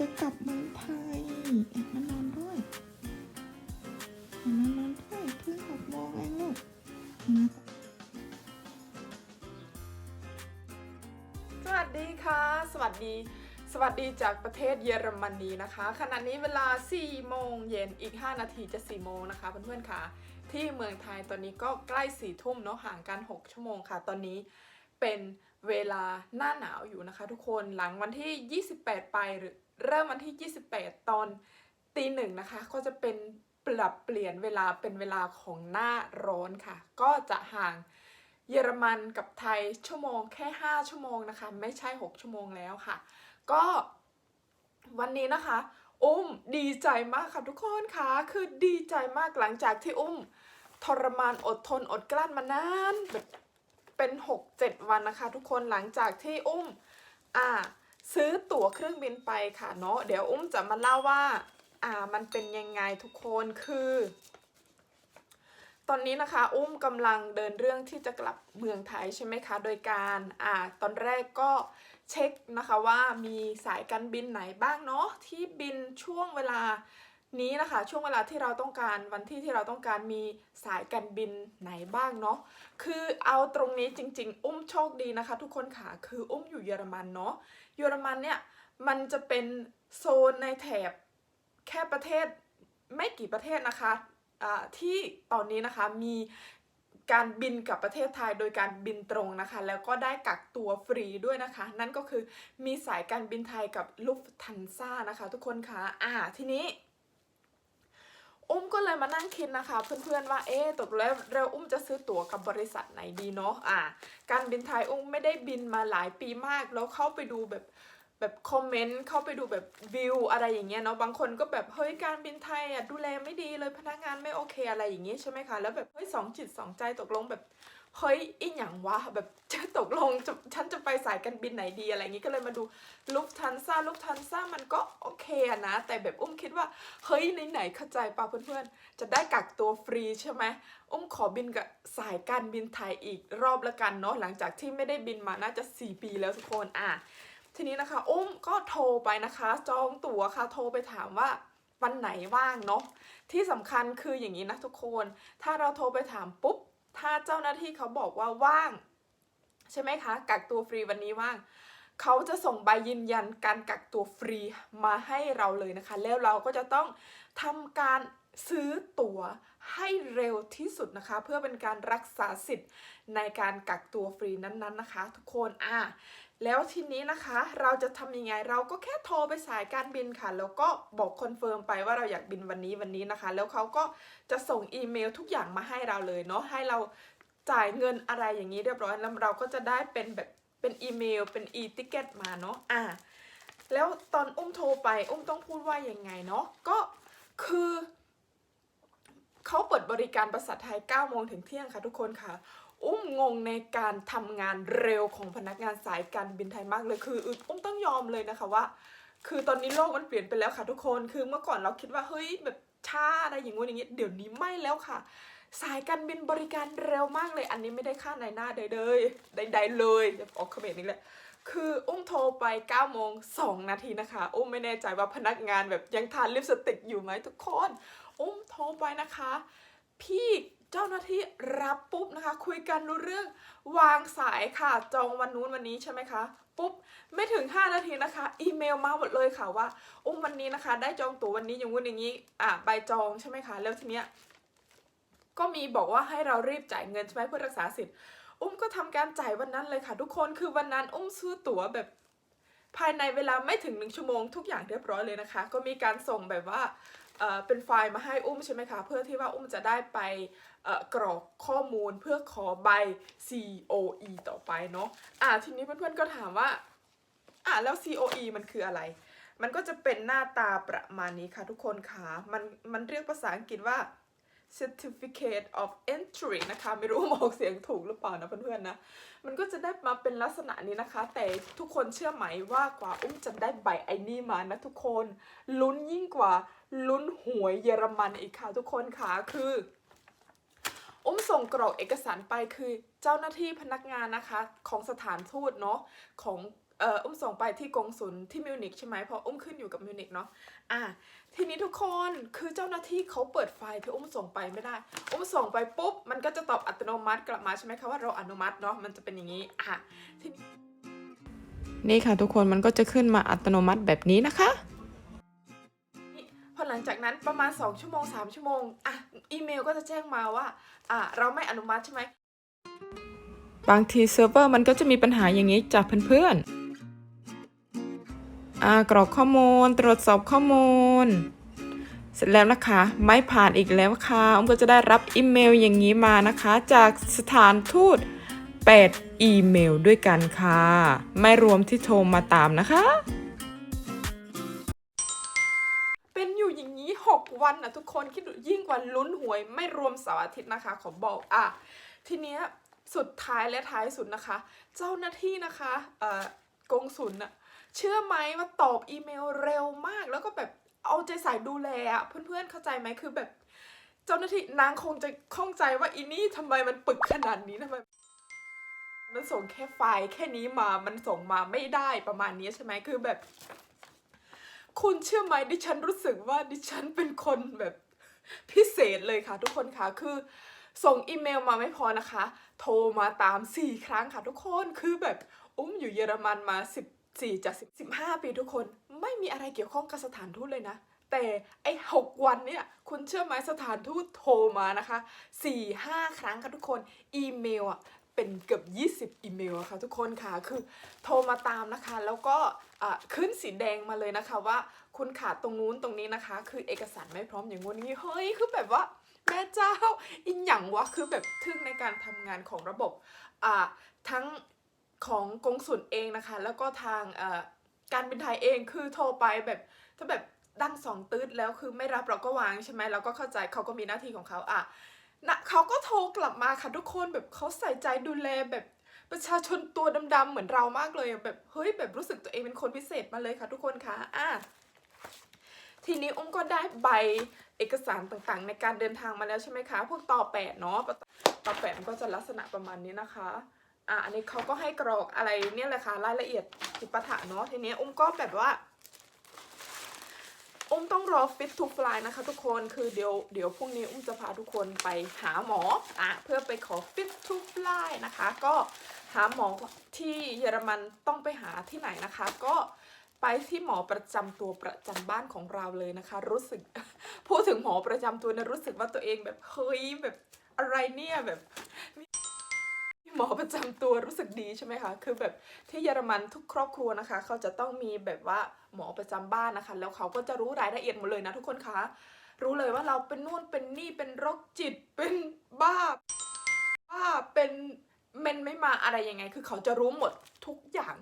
จะกลับเมืองไทยอะมานอนด้วยอะมานอนด้วยเพิ่งหกโมงเองลูกนะสวัสดีค่ะ สวัสดี สวัสดีจากประเทศเยอรมนีนะคะ ขณะนี้เวลา 4 โมงเย็นอีก 5 นาทีจะ 4 โมงนะคะเพื่อนๆค่ะ ที่เมืองไทยตอนนี้ก็ใกล้ 4 ทุ่มเนาะห่างกัน 6 ชั่วโมงค่ะ ตอนนี้เป็นเวลาหน้าหนาวอยู่นะคะทุกคนหลังวันที่ 28 ไปหรือ เริ่มวันที่ 28 ตอนตีหนึ่งนะคะ ก็จะเป็นปรับเปลี่ยนเวลาเป็นเวลาของหน้าร้อนค่ะ ก็จะห่างเยอรมันกับไทยชั่วโมงแค่ 5 ชั่วโมงนะคะ ไม่ใช่ 6 ชั่วโมงแล้วค่ะ ก็วันนี้นะคะอุ้มดีใจมากค่ะทุกคนค่ะ คือดีใจมากหลังจากที่อุ้มทรมานอดทนอดกลั้นมานานแบบเป็น 6-7 วันนะคะ ทุกคนหลังจากที่อุ้มอ่า ซื้อตั๋วเครื่องบินไปค่ะเนาะเดี๋ยวอุ้มจะมาเล่าว่าอ่ามันเป็นยังไงทุกคนคือ ตอนนี้นะคะอุ้มกำลังเดินเรื่องที่จะกลับเมืองไทยใช่ไหมคะ โดยการอ่าตอนแรกก็เช็คนะคะว่ามีสายการบินไหนบ้างเนาะที่บินช่วงเวลา นี้นะคะช่วงเวลาที่เราต้องการวันที่ที่เราต้องการมีสายการบินไหนบ้างเนาะคือเอาตรงนี้จริง ๆ อุ้มโชคดีนะคะ ทุกคนค่ะคืออุ้มอยู่เยอรมันเนาะเยอรมันเนี่ยมันจะเป็นโซนในแถบแค่ประเทศไม่กี่ประเทศนะคะอ่าที่ตอนนี้นะคะมีการบินกับประเทศไทยโดยการบินตรงนะคะ แล้วก็ได้กักตัวฟรีด้วยนะคะ นั่นก็คือมีสายการบินไทยกับลุฟทันซ่านะคะ ทุกคนค่ะอ่าทีนี้ อุ้มก็เลยมานั่งคิดนะคะ เพื่อนๆว่าเอ๊ะตกแล้วเราอุ้มจะซื้อตั๋วกับบริษัทไหนดีเนาะอะการบินไทยอุ้มไม่ได้บินมาหลายปีมาก แล้วเข้าไปดูแบบแบบคอมเมนต์เข้าไปดูแบบวิวอะไรอย่างเงี้ยเนาะบางคนก็แบบเฮ้ยการบินไทยอะดูแลไม่ดีเลยพนักงานไม่โอเคอะไรอย่างเงี้ยใช่ไหมคะแล้วแบบเฮ้ยสองจิตสองใจตกลงแบบ เฮ้ยอีหยังวะแบบจะตกลงจะฉันจะไปสายการบินไหนดีอะไรอย่างงี้ก็เลยมาดูลุฟทันซ่าลุฟทันซ่ามันก็โอเคอะนะ แต่แบบอุ้มคิดว่าเฮ้ยไหนๆเข้าใจป่ะเพื่อนๆ จะได้กักตัวฟรีใช่ไหมอุ้มขอบินกับสายการบินไทยอีกรอบละกันเนาะหลังจากที่ไม่ได้บินมาน่าจะ 4 ปีแล้วทุกคนอะทีนี้นะคะอุ้มก็โทรไปนะคะ จองตั๋วค่ะโทรไปถามว่าวันไหนว่างเนาะที่สำคัญคืออย่างนี้นะทุกคน ถ้าเราโทรไปถามปุ๊บ ถ้าเจ้าหน้าที่เขาบอกว่าว่าง ใช่ไหมคะ กักตัวฟรีวันนี้ว่าง เขาจะส่งใบยืนยันการกักตัวฟรีมาให้เราเลยนะคะ แล้วเราก็จะต้องทำการ ซื้อตั๋วให้เร็วที่สุดนะคะ เพื่อเป็นการรักษาสิทธิ์ในการกักตัวฟรีนั้นๆนะคะ ทุกคนอะแล้วทีนี้นะคะเราจะทำยังไงเราก็แค่โทรไปสายการบินค่ะ แล้วก็บอกคอนเฟิร์มไปว่าเราอยากบินวันนี้วันนี้นะคะ แล้วเขาก็จะส่งอีเมลทุกอย่างมาให้เราเลยเนาะให้เราจ่ายเงินอะไรอย่างนี้เรียบร้อยแล้วเราก็จะได้เป็นแบบเป็นอีเมล เป็นอีติเกตมาเนาะอะแล้วตอนอุ้มโทรไปอุ้มต้องพูดว่ายังไงเนาะก็คือ เขาเปิดบริการภาษาไทย9โมงถึงเที่ยงค่ะทุกคนค่ะ อุ้มงงในการทำงานเร็วของพนักงานสายการบินไทยมากเลยคืออุ้มต้องยอมเลยนะคะว่า คือตอนนี้โลกมันเปลี่ยนไปแล้วค่ะทุกคน คือเมื่อก่อนเราคิดว่าเฮ้ยแบบช้าอะไรอย่างงู้นอย่างงี้เดี๋ยวนี้ไม่แล้วค่ะ สายการบินบริการเร็วมากเลย อันนี้ไม่ได้ค่าในหน้าใดเลยใดๆเลยออกคอมเมนต์นี่แหละคืออุ้มโทรไป9โมง2นาทีนะคะ อุ้มไม่แน่ใจว่าพนักงานแบบยังทานลิปสติกอยู่ไหมทุกคน อุ้มโทรไปนะคะ พี่เจ้าหน้าที่รับปุ๊บนะคะ คุยกันรู้เรื่องวางสายค่ะจองวันนู้นวันนี้ใช่ไหมคะปุ๊บไม่ถึง 5 นาทีนะคะ อีเมลมาหมดเลยค่ะว่า อุ้มวันนี้นะคะ ได้จองตั๋ววันนี้อย่างงู้นอย่างนี้อะใบจองใช่ไหมคะแล้วทีเนี้ยก็มีบอกว่าให้เรารีบจ่ายเงินใช่ไหมเพื่อรักษาสิทธิ์อุ้มก็ทำการจ่ายวันนั้นเลยค่ะ ทุกคนคือวันนั้นอุ้มซื้อตั๋วแบบภายในเวลาไม่ถึงหนึ่งชั่วโมงทุกอย่างเรียบร้อยเลยนะคะ ก็มีการส่งแบบว่า เออเป็นไฟล์มาให้อุ้มใช่ไหมคะ เพื่อที่ว่าอุ้มจะได้ไปเอ่อกรอกข้อมูลเพื่อขอใบ COE ต่อไปเนาะอ่าทีนี้เพื่อนๆก็ถามว่าอะแล้ว COE มันคืออะไร มันก็จะเป็นหน้าตาประมาณนี้ค่ะทุกคนค่ะมันมันเรียกภาษาอังกฤษว่า certificate of entry นะคะ ไม่รู้ว่าออกเสียงถูกหรือเปล่านะเพื่อนๆนะ มันก็จะได้มาเป็นลักษณะนี้นะคะ แต่ทุกคนเชื่อไหมว่ากว่าอุ้มจะได้ใบไอ้นี่มานะทุกคน ลุ้นยิ่งกว่าลุ้นหวยเยอรมันอีกค่ะทุกคนค่ะ คือ อุ้มส่งกรอกเอกสารไปคือเจ้าหน้าที่พนักงานนะคะ ของสถานทูตเนาะของ เอออุ้มส่งไปที่กงสุลที่มิวนิกใช่ไหมเพราะอุ้มขึ้นอยู่กับมิวนิกเนาะอะทีนี้ทุกคนคือเจ้าหน้าที่เขาเปิดไฟล์ที่อุ้มส่งไปไม่ได้ อุ้มส่งไปปุ๊บ มันก็จะตอบอัตโนมัติกลับมาใช่ไหมคะว่าเราอนุมัติเนาะมันจะเป็นอย่างนี้อะทีนี้นี่ค่ะทุกคนมันก็จะขึ้นมาอัตโนมัติแบบนี้นะคะพอหลังจากนั้นประมาณ 2 ชั่วโมง 3 ชั่วโมงอะอีเมลก็จะแจ้งมาว่าอะเราไม่อนุมัติใช่ไหมบางทีเซิร์ฟเวอร์มันก็จะมีปัญหาอย่างนี้จากเพื่อนๆ กรอกข้อมูล ตรวจสอบข้อมูล เสร็จแล้วนะคะ ไม่ผ่านอีกแล้วค่ะอุ้มก็จะได้รับอีเมลอย่างนี้มานะคะ จากสถานทูต8อีเมลด้วยกันค่ะ ไม่รวมที่โทรมาตามนะคะ เป็นอยู่อย่างนี้ 6 วันนะทุกคนคิดดูยิ่งกว่าลุ้นหวย ไม่รวมเสาร์อาทิตย์นะคะ ขอบอกอะทีเนี้ยสุดท้ายและท้ายสุดนะคะ เจ้าหน้าที่นะคะเอ่อกงสุลน่ะ เชื่อไหมว่าตอบอีเมลเร็วมาก แล้วก็แบบเอาใจใส่ดูแลอะเพื่อนๆเข้าใจไหมคือแบบ เจ้าหน้าที่นางคงจะข้องใจว่าอีนี่ทำไมมันปึกขนาดนี้ทำไมมันส่งแค่ไฟล์แค่นี้มา มันส่งมาไม่ได้ประมาณนี้ใช่ไหมคือแบบ คุณเชื่อไหมดิฉันรู้สึกว่าดิฉันเป็นคนแบบพิเศษเลยค่ะ ทุกคนค่ะ คือ ส่งอีเมลมาไม่พอนะคะ โทรมาตามสี่ครั้งค่ะทุกคน คือแบบอุ้มอยู่เยอรมันมาสิ บสี่จากสิบสิบห้าปีทุกคนไม่มีอะไรเกี่ยวข้องกับสถานทูตเลยนะ แต่ไอ้หกวันเนี่ย คุณเชื่อไหมสถานทูตโทรมานะคะสี่ห้าครั้งค่ะทุกคน อีเมลอะเป็นเกือบ 20 อีเมลอะค่ะทุกคนค่ะ คือโทรมาตามนะคะ แล้วก็ขึ้นสีแดงมาเลยนะคะว่าคุณขาดตรงนู้นตรงนี้นะคะ คือเอกสารไม่พร้อมอย่างงู้นนี้เฮ้ย คือแบบว่าแม่เจ้าอีหยังวะ คือแบบทึ่งในการทำงานของระบบทั้ง ของกงสุลเองนะคะ แล้วก็ทางการบินไทยเองคือโทรไปแบบถ้าแบบดังสองตืดแล้วคือไม่รับเราก็วางใช่ไหมเราก็เข้าใจเขาก็มีหน้าที่ของเขาอะนะเขาก็โทรกลับมาค่ะทุกคนแบบเขาใส่ใจดูแลแบบประชาชนตัวดำๆเหมือนเรามากเลยแบบเฮ้ยแบบรู้สึกตัวเองเป็นคนพิเศษมาเลยค่ะทุกคนค่ะอะทีนี้อุ้มก็ได้ใบเอกสารต่างๆ ในการเดินทางมาแล้วใช่ไหมคะ พวกต่อแปดเนาะต่อแปดมันก็จะลักษณะประมาณนี้นะคะ อะอันนี้เขาก็ให้กรอกอะไรเนี่ยแหละค่ะรายละเอียดจิปาถะเนาะทีนี้อุ้มก็แบบว่า อุ้มต้องรอฟิตทูฟลายนะคะ ทุกคนคือเดี๋ยวเดี๋ยวพรุ่งนี้อุ้มจะพาทุกคนไปหาหมออะเพื่อไปขอฟิตทูฟลายนะคะ ก็หาหมอที่เยอรมันต้องไปหาที่ไหนนะคะ ก็ไปที่หมอประจำตัวประจำบ้านของเราเลยนะคะ รู้สึกพูดถึงหมอประจำตัวนะรู้สึกว่าตัวเองแบบเฮ้ยแบบอะไรเนี่ยแบบมี หมอประจำตัวรู้สึกดีใช่ไหมคะ คือแบบที่เยอรมันทุกครอบครัวนะคะ เขาจะต้องมีแบบว่าหมอประจำบ้านนะคะ แล้วเขาก็จะรู้รายละเอียดหมดเลยนะทุกคนคะ รู้เลยว่าเราเป็นนู่นเป็นนี่เป็นโรคจิตเป็นบ้าบ้าเป็นเมนไม่มาอะไรยังไง คือเขาจะรู้หมดทุกอย่าง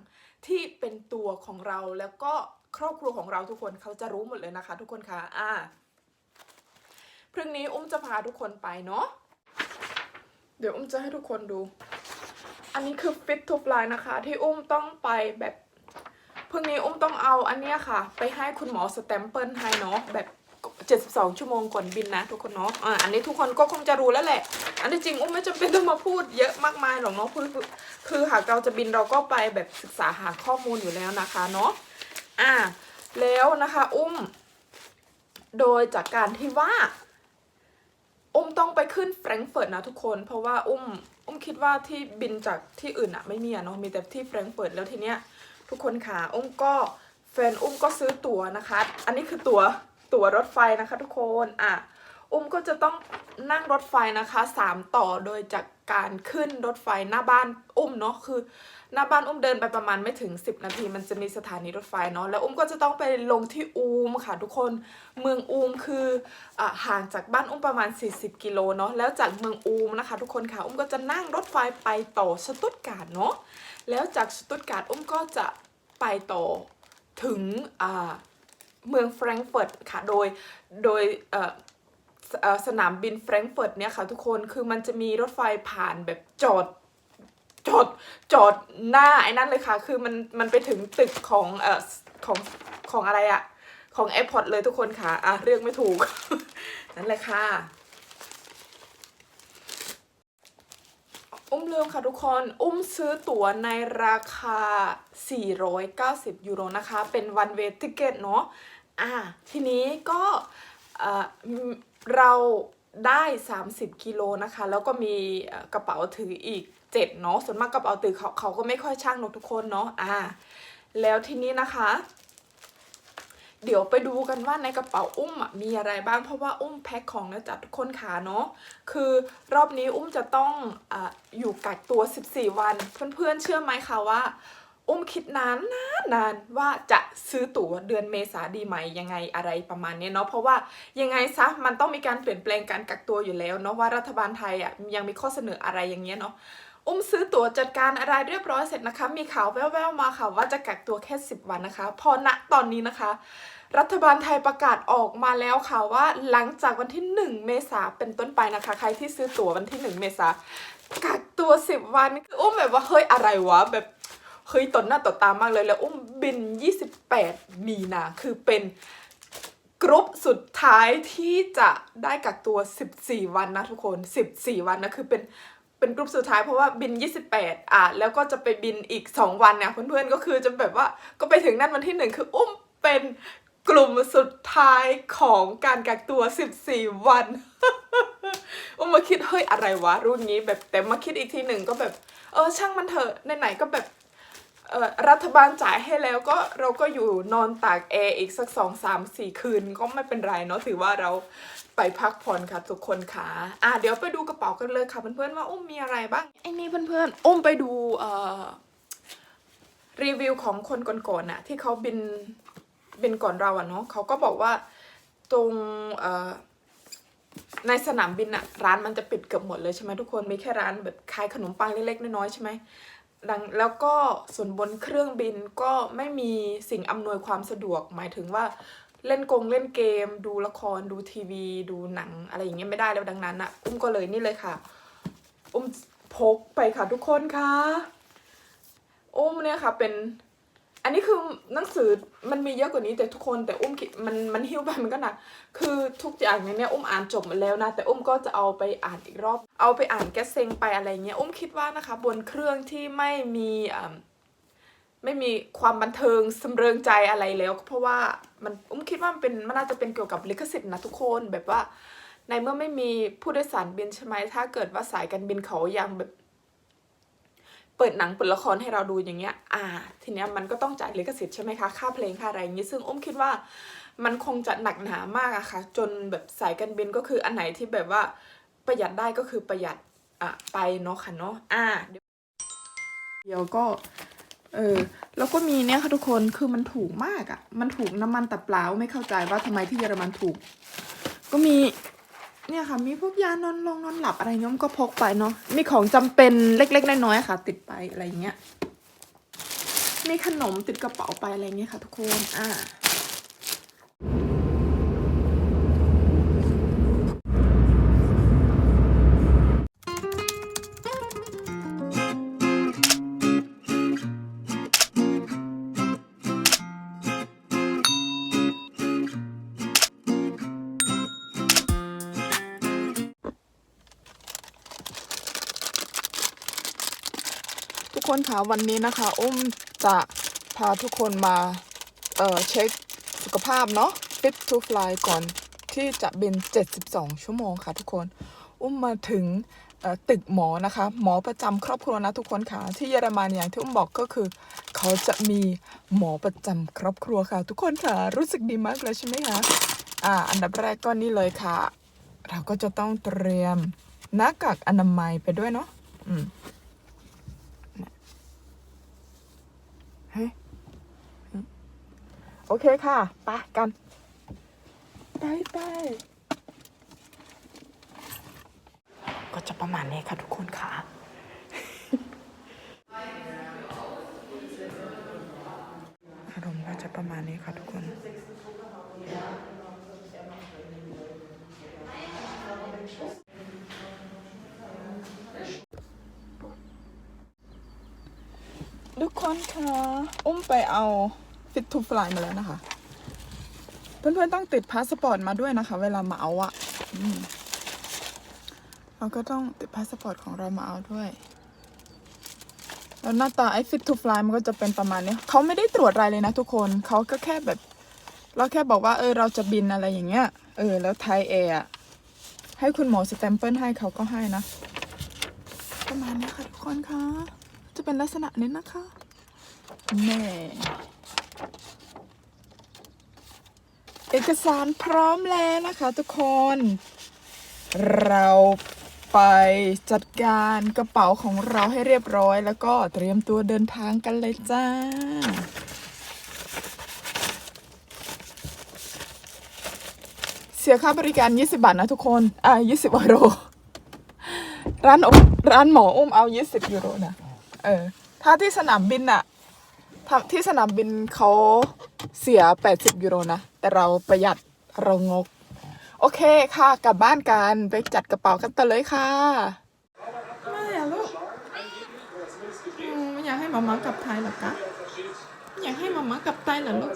ที่เป็นตัวของเราแล้วก็ครอบครัวของเราทุกคนเขาจะรู้หมดเลยนะคะ ทุกคนคะอ่าพรุ่งนี้อุ้มจะพาทุกคนไปเนาะเดี๋ยวอุ้มจะให้ทุกคนดู อันนี้คือฟิตทูฟลายนะคะ ที่อุ้มต้องไปแบบพรุ่งนี้อุ้มต้องเอาอันเนี้ยค่ะ ไปให้คุณหมอสแตมเปิลให้เนาะแบบ72 ชั่วโมงก่อนบินนะทุกคนเนาะอ่าอันนี้ทุกคนก็คงจะรู้แล้วแหละ อันที่จริงอุ้มไม่จำเป็นต้องมาพูดเยอะมากมายหรอกเนาะคือคือคือหากเราจะบินเราก็ไปแบบศึกษาหาข้อมูลอยู่แล้วนะคะเนาะอ่าแล้วนะคะอุ้ม โดยจากการที่ว่า อุ้มต้องไปขึ้นแฟรงก์เฟิร์ตนะทุกคน เพราะว่าอุ้ม อุ้มคิดว่าที่บินจากที่อื่นอะไม่มีอะเนาะมีแต่ที่แฟรงก์เฟิร์ตแล้วทีเนี้ยทุกคนค่ะอุ้มก็แฟนอุ้มก็ซื้อตั๋วนะคะ อันนี้คือตั๋วตั๋วรถไฟนะคะ ทุกคนอะ อุ้มก็จะต้องนั่งรถไฟนะคะสามต่อโดยจากการขึ้นรถไฟหน้าบ้านอุ้มเนาะคือ หน้าบ้านอุ้มเดินไปประมาณไม่ถึง 10 นาที มันจะมีสถานีรถไฟเนาะแล้วอุ้มก็จะต้องไปลงที่อูมค่ะทุกคนเมืองอูมคืออะห่างจากบ้านอุ้มประมาณ 40 กิโลเนาะแล้วจากเมืองอูมนะคะ ทุกคนค่ะอุ้มก็จะนั่งรถไฟไปต่อสตุตการ์ดเนาะแล้วจากสตุตการ์ดอุ้มก็จะไปต่อถึงอ่าเมืองแฟรงก์เฟิร์ตค่ะโดยโดยเอ่อ สนามบินแฟรงก์เฟิร์ตเนี่ยค่ะทุกคนคือมันจะมีรถไฟผ่านแบบจอดจอดจอดหน้าไอ้นั่นเลยค่ะ คือมันมันไปถึงตึกของเอ่อของของอะไรอะของแอร์พอร์ตเลยทุกคนค่ะ อะ เรียกไม่ถูก นั่นแหละค่ะ อุ้มลืมค่ะทุกคน อุ้มซื้อตั๋วในราคา 490 ยูโรนะคะ เป็น one way ticket เนาะ อ่าทีนี้ก็ เราได้ 30 กิโลนะคะ แล้วก็มีกระเป๋าถืออีก7เนาะส่วนมากกระเป๋าถือเขาเขาก็ไม่ค่อยช่างหรอกทุกคนเนาะอ่า แล้วทีนี้นะคะ เดี๋ยวไปดูกันว่าในกระเป๋าอุ้มมีอะไรบ้างเพราะว่าอุ้มแพ็คของนะจ๊ะทุกคนขาเนาะคือรอบนี้อุ้มจะต้องออยู่กักตัว 14 วัน เพื่อนๆเชื่อไหมคะว่า อุ้มคิดนานนานนานว่าจะซื้อตั๋วเดือนเมษาดีไหมยังไงอะไรประมาณนี้เนาะเพราะว่ายังไงซะมันต้องมีการเปลี่ยนแปลงการกักตัวอยู่แล้วเนาะว่ารัฐบาลไทยอะยังมีข้อเสนออะไรอย่างเงี้ยเนาะอุ้มซื้อตั๋วจัดการอะไรเรียบร้อยเสร็จนะคะ มีข่าวแว่วๆมาค่ะว่าจะกักตัวแค่ 10 วันนะคะ พอณตอนนี้นะคะ รัฐบาลไทยประกาศออกมาแล้วค่ะว่าหลังจากวันที่ 1 เมษาเป็นต้นไปนะคะ ใครที่ซื้อตั๋ววันที่ 1 เมษากักตัว 10 วันอุ้มแบบว่าเฮ้ยอะไรวะแบบ เฮ้ยต่อหน้าต่อตามากเลยแล้วอุ้มบิน 28 มีนาคือเป็นกรุ๊ปสุดท้ายที่จะได้กักตัว 14 วันนะทุกคน 14 วันนะคือเป็นเป็นกลุ่มสุดท้ายเพราะว่าบิน 28 อะแล้วก็จะไปบินอีก 2 วันเนี่ยเพื่อนๆก็คือจะแบบว่าก็ไปถึงนั่นวันที่หนึ่งคืออุ้มเป็นกลุ่มสุดท้ายของการกักตัว 14 วันอุ้มมาคิดเฮ้ยอะไรวะรุ่นนี้แบบแต่มาคิดอีกทีหนึ่งก็แบบ เออช่างมันเถอะไหนๆก็แบบ รัฐบาลจ่ายให้แล้วก็เราก็อยู่นอนตากแอร์อีกสักสองสามสี่คืนก็ไม่เป็นไรเนาะถือว่าเราไปพักผ่อนค่ะทุกคนค่ะอะเดี๋ยวไปดูกระเป๋ากันเลยค่ะเพื่อนๆว่าอุ้มมีอะไรบ้างไอ้นี่เพื่อนๆอุ้มไปดูเอ่อรีวิวของคนก่อนๆน่ะที่เขาบินบินก่อนเราอะเนาะเขาก็บอกว่าตรงเอ่อในสนามบินอะร้านมันจะปิดเกือบหมดเลยใช่ไหมทุกคนมีแค่ร้านแบบขายขนมปังเล็กๆน้อยๆใช่ไหม ดังแล้วก็ส่วนบนเครื่องบินก็ไม่มีสิ่งอำนวยความสะดวก หมายถึงว่าเล่นกงเล่นเกม ดูละครดูทีวี ดูหนังอะไรอย่างเงี้ยไม่ได้แล้วดังนั้นอะอุ้มก็เลยนี่เลยค่ะ อุ้มพกไปค่ะทุกคนค่ะอุ้มเนี่ยค่ะเป็น อันนี้คือหนังสือมันมีเยอะกว่านี้แต่ทุกคนแต่อุ้มมันมันหิ้วไปมันก็หนักคือทุกอย่างในเนี้ยอุ้มอ่านจบหมดแล้วนะ แต่อุ้มก็จะเอาไปอ่านอีกรอบ เอาไปอ่านแกเซงไปอะไรเงี้ยอุ้มคิดว่านะคะบนเครื่องที่ไม่มีไม่มีความบันเทิงสำเริงใจอะไรแล้ว เพราะว่ามันอุ้มคิดว่ามันเป็นมันน่าจะเป็นเกี่ยวกับลิขสิทธิ์นะทุกคนแบบว่า ในเมื่อไม่มีผู้โดยสารบินใช่ไหมถ้าเกิดว่าสายการบินเขายังแบบ เปิดหนังเปิดละครให้เราดูอย่างเงี้ย อ่า ทีเนี้ยมันก็ต้องจ่ายลิขสิทธิ์ใช่ไหมคะ ค่าเพลงค่าอะไรอย่างงี้ ซึ่งอุ้มคิดว่ามันคงจะหนักหนามากอะค่ะ จนแบบสายการบินก็คืออันไหนที่แบบว่าประหยัดได้ก็คือประหยัดอะไปเนาะค่ะเนาะ อ่า เดี๋ยวก็ เออ แล้วก็มีเนี่ยค่ะทุกคน คือมันถูกมากอะมันถูกน้ำมันตับเปล่าไม่เข้าใจว่าทำไมที่เยอรมันถูก ก็มี เนี่ยค่ะ มีพวกยานอนลงนอนหลับอะไรเงี้ยก็พกไปเนาะมีของจำเป็นเล็ก ๆ น้อยๆค่ะ ติดไปอะไรเงี้ยมีขนมติดกระเป๋าไปอะไรเงี้ยค่ะ ทุกคนอ่า คนคะวันนี้นะคะ อุ้มจะพาทุกคนมาเอ่อเช็คสุขภาพเนาะ fit to fly ก่อนที่จะบิน 72 ชั่วโมงค่ะทุกคน อุ้มมาถึงตึกหมอนะคะ หมอประจำครอบครัวนะทุกคนค่ะ ที่เยอรมันอย่างที่อุ้มบอกก็คือ เขาจะมีหมอประจำครอบครัวค่ะ ทุกคนค่ะ รู้สึกดีมากเลยใช่ไหมคะอ่าอันดับแรกก็นี่เลยค่ะ เราก็จะต้องเตรียมหน้ากากอนามัยไปด้วยเนาะอืม เฮ้ยโอเคค่ะ ไปกัน ไปไปก็จะประมาณนี้ค่ะทุกคนค่ะ อารมณ์ก็จะประมาณนี้ค่ะทุกคนทุกคนคะอุ้มไปเอา Fit to Fly มาแล้วนะคะ เพื่อนๆต้องติดพาสปอร์ตมาด้วยนะคะ เวลามาเอาอะเราก็ต้องติดพาสปอร์ตของเรามาเอาด้วยแล้วหน้าตาไอ้ fit to fly มันก็จะเป็นประมาณนี้เขาไม่ได้ตรวจอะไรเลยนะทุกคนเขาก็แค่แบบ เราแค่บอกว่าเออเราจะบินอะไรอย่างเงี้ย เออ แล้วไทยแอร์ให้คุณหมอสแตมเปิลให้เขาก็ให้นะ ประมาณนี้ค่ะทุกคนคะ จะเป็นลักษณะนี้นะคะแน่ เอกสารพร้อมแล้วนะคะทุกคน เราไปจัดการกระเป๋าของเราให้เรียบร้อย แล้วก็เตรียมตัวเดินทางกันเลยจ้า เสียค่าบริการ 20 บาทนะทุกคน อ่า20ยูโร ร้านอร้านหมออุ้มเอา 20ยูโรนะ เออ ถ้าที่สนามบินอะ ที่สนามบินเขาเสีย 80 ยูโรนะ แต่เราประหยัดเรางก โอเคค่ะ กลับบ้านกันไปจัดกระเป๋ากันต่อเลยค่ะไม่อะลูกไม่อยากให้หมามากลับไทยหรอกะอยากให้หมามากลับไทยเหรอลูก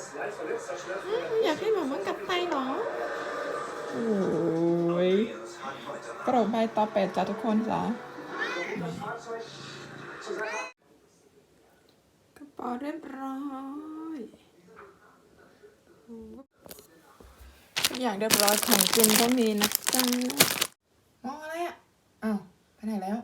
อืมอยากให้หมามากลับไทยเหรอโอ้ยกระโดดใบต่อเป็ดจ้ะทุกคนจ้ะ ปอเรียบร้อยทุกอย่างเรียบร้อยของกินก็มีนะจ๊ะมองอะไรอะอ้าวไปไหนแล้ว